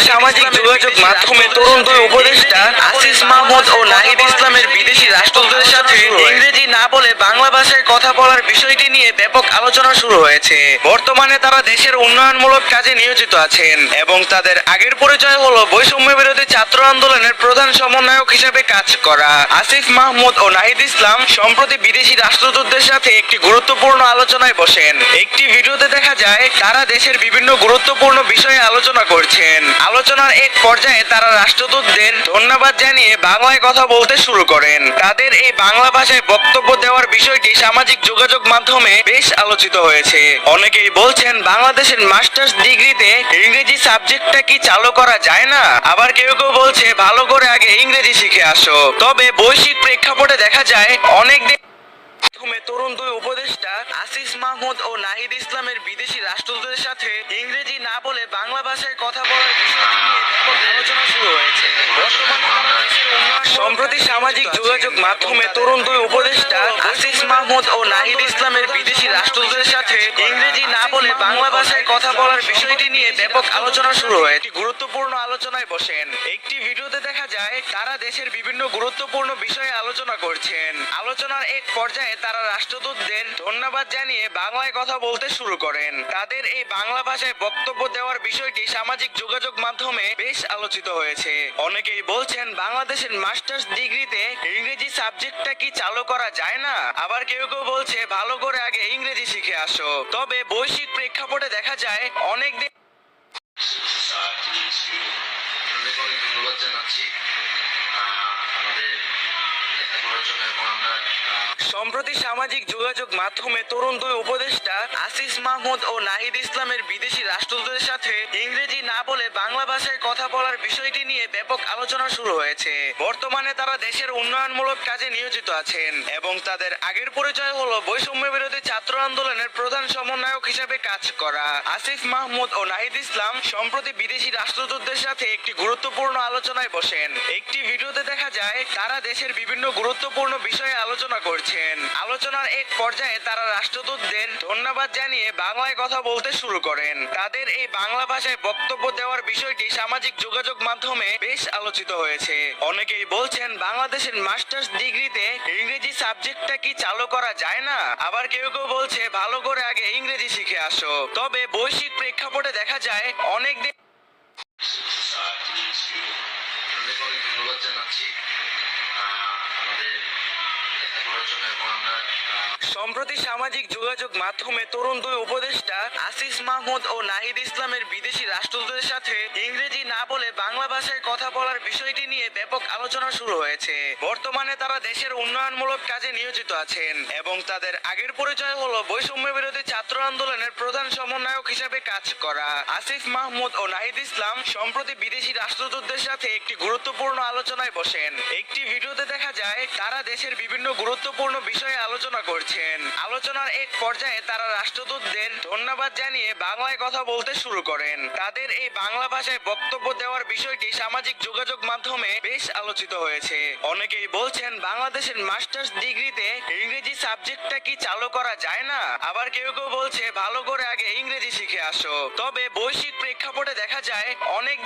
সামাজিক যোগাযোগ মাধ্যমে তরুণ দুই উপদেষ্টা আসিস মাহমুদ ও নাহিদ ইসলামের বিদেশি রাষ্ট্রদূতের সাথে না বলে বাংলা ভাষায় কথা বলার বিষয়টি নিয়ে ব্যাপক আলোচনা শুরু হয়েছে। বর্তমানে তারা দেশের উন্নয়নমূলক কাজে নিয়োজিত আছেন এবং তাদের আগের পরিচয় হলো বৈষম্য বিরোধী ছাত্র আন্দোলনের প্রধান সমন্বয়ক হিসেবে কাজ করা। আসিফ মাহমুদ ও নাহিদ ইসলাম সম্প্রতি বিদেশি রাষ্ট্রদূতদের সাথে একটি গুরুত্বপূর্ণ আলোচনায় বসেন। একটি ভিডিওতে দেখা যায়, তারা দেশের বিভিন্ন গুরুত্বপূর্ণ বিষয়ে আলোচনা করছেন। আলোচনার এক পর্যায়ে তারা রাষ্ট্রদূতদের ধন্যবাদ জানিয়ে বাংলায় কথা বলতে শুরু করেন। তাদের এই বাংলা ভাষায় বক্তব্য দেওয়ার বিষয়টি সামাজিক যোগাযোগ মাধ্যমে বেশ আলোচিত হয়েছে। অনেকেই বলছেন, বাংলাদেশের মাস্টার্স ডিগ্রিতে ইংরেজি সাবজেক্টটা কি চালু করা যায় না? আবার কেউ কেউ বলছে, ভালো করে আগে ইংরেজি শিখে আসো। তবে বৈশ্বিক প্রেক্ষাপটে দেখা যায়, অনেক মাধ্যমে তরুণ দুই উপদেষ্টা আসিস মাহমুদ ও নাহিদ ইসলামের বিদেশি রাষ্ট্রদূতের সাথে ইংরেজি না বলে বাংলা ভাষায় কথা বলার বিষয়টি নিয়ে আলোচনা শুরু হয়েছে। বর্তমানে সম্প্রতি সামাজিক যোগাযোগ মাধ্যমে তরুণ দুই উপদেষ্টা আসিস মাহমুদ ও নাহিদ ইসলামের বিদেশি রাষ্ট্রদূতের সাথে ইংরেজি না বলে বাংলা ভাষায় কথা বলার বিষয়টি নিয়ে ব্যাপক আলোচনা শুরু হয়। একটি গুরুত্বপূর্ণ আলোচনায় বসেন। একটি ভিডিওতে দেখা যায়, তারা দেশের বিভিন্ন গুরুত্বপূর্ণ বিষয়ে আলোচনা করছেন। আলোচনার এক পর্যায়ে তারা রাষ্ট্রদূতদের ধন্যবাদ জানিয়ে বাংলায় কথা বলতে শুরু করেন। তাদের এই বাংলা ভাষায় বক্তব্য দেওয়ার বিষয়টি সামাজিক যোগাযোগ মাধ্যমে বেশ আলোচিত হয়েছে। অনেকেই বলছেন, বাংলাদেশের মাস্টার্স ডিগ্রিতে ইংরেজি সাবজেক্টটা কি চালু করা যায় না? আবার কেউ কেউ বলছে, ভালো করে আগে ইংরেজি শিখে আসো। তবে বৈশ্বিক প্রেক্ষাপটে দেখা যায়, অনেক দিন আমাদের সম্প্রতি সামাজিক যোগাযোগ মাধ্যমে তরুণ দুই উপদেষ্টা আসিস মাহমুদ ও নাহিদ ইসলামের বিদেশি রাষ্ট্রদূতের সাথে ইংরেজি না বলে বাংলা ভাষায় কথা বলার বিষয়টি নিয়ে ব্যাপক আলোচনা শুরু হয়েছে। বর্তমানে তারা দেশের উন্নয়নমূলক কাজে নিয়োজিত আছেন এবং তাদের আগের পরিচয় হলো বৈষম্য বিরোধী ছাত্র আন্দোলনের প্রধান সমন্বয়ক হিসেবে কাজ করা। আসিফ মাহমুদ ও নাহিদ ইসলাম সম্প্রতি বিদেশি রাষ্ট্রদূতদের সাথে একটি গুরুত্বপূর্ণ আলোচনায় বসেন। একটি ভিডিওতে দেখা যায়, তারা দেশের বিভিন্ন গুরুত্বপূর্ণ বিষয়ে আলোচনা করছেন। আলোচনার এক পর্যায়ে তারা রাষ্ট্রদূতদের ধন্যবাদ জানিয়ে বাংলায় কথা বলতে শুরু করেন। তাদের এই বাংলা ভাষায় বক্তব্য দেওয়ার বিষয়টি সামাজিক যোগাযোগ মাধ্যমে বেশ আলোচিত হয়েছে। অনেকেই বলছেন, বাংলাদেশের মাস্টার্স ডিগ্রিতে ইংরেজি সাবজেক্টটা কি চালু করা যায় না? আবার কেউ কেউ বলছে, ভালো করে আগে ইংরেজি শিখে আসো। তবে বৈশ্বিক প্রেক্ষাপটে দেখা যায়, অনেক জানাচ্ছি। সম্প্রতি সামাজিক যোগাযোগ মাধ্যমে তরুণ দুই উপদেষ্টা আসিস মাহমুদ ও নাহিদ ইসলামের বিদেশি রাষ্ট্রদূতের সাথে ইংরেজি না বলে বাংলা ভাষায় কথা বলার বিষয়টি নিয়ে ব্যাপক আলোচনা শুরু হয়েছে। বর্তমানে তারা দেশের উন্নয়নমূলক কাজে নিয়োজিত আছেন এবং তাদের আগের পরিচয় হলো বৈষম্য বিরোধী ছাত্র আন্দোলনের প্রধান সমন্বয়ক হিসেবে কাজ করা। আসিফ মাহমুদ ও নাহিদ ইসলাম সম্প্রতি বিদেশি রাষ্ট্রদূতদের সাথে একটি গুরুত্বপূর্ণ আলোচনায় বসেন। একটি ভিডিওতে দেখা যায়, তারা দেশের বিভিন্ন গুরুত্বপূর্ণ বিষয়ে আলোচনা করছেন। আলোচনার এক পর্যায়ে তারা রাষ্ট্রদূতদের ধন্যবাদ জানিয়ে বাংলায় কথা বলতে শুরু করেন। তাদের এই বাংলা ভাষায় বক্তব্য দেওয়ার বিষয়টি সামাজিক যোগাযোগ মাধ্যমে বেশ আলোচিত হয়েছে। অনেকেই বলছেন, বাংলাদেশের মাস্টার্স ডিগ্রিতে ইংরেজি সাবজেক্টটা কি চালু করা যায় না? আবার কেউ কেউ বলছে, ভালো করে আগে ইংরেজি শিখে আসো। তবে বৈশ্বিক প্রেক্ষাপটে দেখা যায়, অনেক